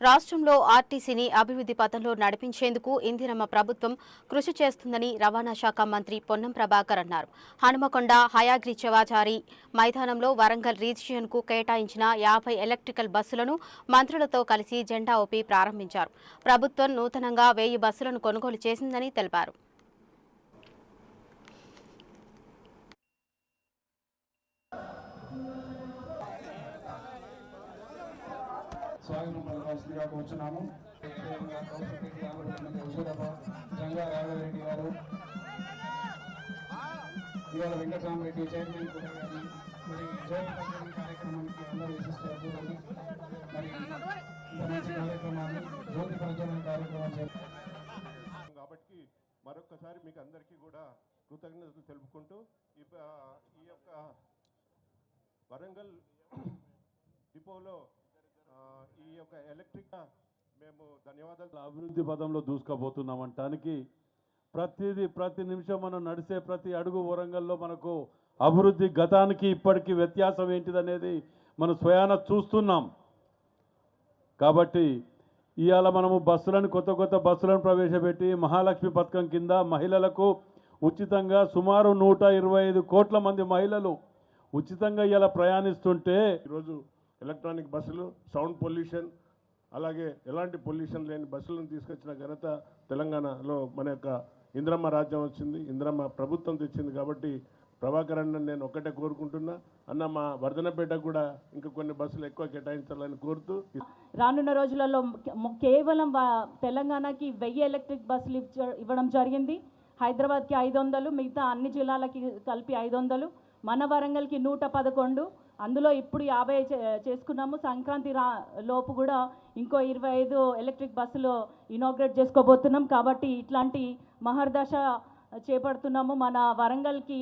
రాష్ట్రంలో ఆర్టీసీని అభివృద్ధి పథంలో నడిపించేందుకు ఇందిరమ్మ ప్రభుత్వం కృషి చేస్తుందని రవాణా శాఖ మంత్రి పొన్నం ప్రభాకర్ అన్నారు. హనుమకొండ హయాగ్రి చెవాచారి మైదానంలో వరంగల్ రీజియన్కు కేటాయించిన యాభై ఎలక్ట్రికల్ బస్సులను మంత్రులతో కలిసి జెండా ఊపి ప్రారంభించారు. ప్రభుత్వం నూతనంగా వెయ్యి బస్సులను కొనుగోలు చేసిందని తెలిపారు. స్వాగతం పలకాల్సిందిగా కూర్చున్నాము. గారు జంగా రాఘవరెడ్డి గారు ఇవాళ వెంకటరామరెడ్డి చైర్మన్ కూడా మరి కార్యక్రమానికి అందరూ విశిష్టారు మరి ఇంత మంచి కార్యక్రమాన్ని జ్యోతి కార్యక్రమం కాబట్టి మరొక్కసారి మీకు అందరికీ కూడా కృతజ్ఞతలు తెలుపుకుంటూ ఈ యొక్క వరంగల్ డిపోలో ఈ యొక్క ఎలక్ట్రిక్ మేము ధన్యవాదాలు. అభివృద్ధి పదంలో దూసుకుపోతున్నామంటానికి ప్రతిదీ ప్రతి నిమిషం మనం నడిసే ప్రతి అడుగు వరంగల్లో మనకు అభివృద్ధి గతానికి ఇప్పటికీ వ్యత్యాసం ఏంటిదనేది మనం స్వయాన చూస్తున్నాం. కాబట్టి ఇవాళ మనము బస్సులను కొత్త కొత్త బస్సులను ప్రవేశపెట్టి మహాలక్ష్మి పథకం కింద మహిళలకు ఉచితంగా సుమారు నూట ఇరవై ఐదు కోట్ల మంది మహిళలు ఉచితంగా ఇలా ప్రయాణిస్తుంటే ఈరోజు ఎలక్ట్రానిక్ బస్సులు సౌండ్ పొల్యూషన్ అలాగే ఎలాంటి పొల్యూషన్ లేని బస్సులను తీసుకొచ్చిన ఘనత తెలంగాణలో మన యొక్క ఇంద్రమ్మ రాజ్యం వచ్చింది. ఇంద్రమ్మ ప్రభుత్వం తెచ్చింది కాబట్టి ప్రభాకర్ అన్న నేను ఒక్కటే కోరుకుంటున్నా. అన్న మా వర్ధనపేట కూడా ఇంకా కొన్ని బస్సులు ఎక్కువ కేటాయించాలని కోరుతూ రానున్న రోజులలో కేవలం తెలంగాణకి వెయ్యి ఎలక్ట్రిక్ బస్సులు ఇవ్వడం జరిగింది. హైదరాబాద్కి ఐదు వందలు మిగతా అన్ని జిల్లాలకి కలిపి ఐదు వందలు మన వరంగల్కి నూట పదకొండు అందులో ఇప్పుడు యాభై చేసుకున్నాము. సంక్రాంతి రా లోపు కూడా ఇంకో ఇరవై ఐదు ఎలక్ట్రిక్ బస్సులు ఇనాగ్రేట్ చేసుకోబోతున్నాం. కాబట్టి ఇట్లాంటి మహర్దశ చేపడుతున్నాము. మన వరంగల్కి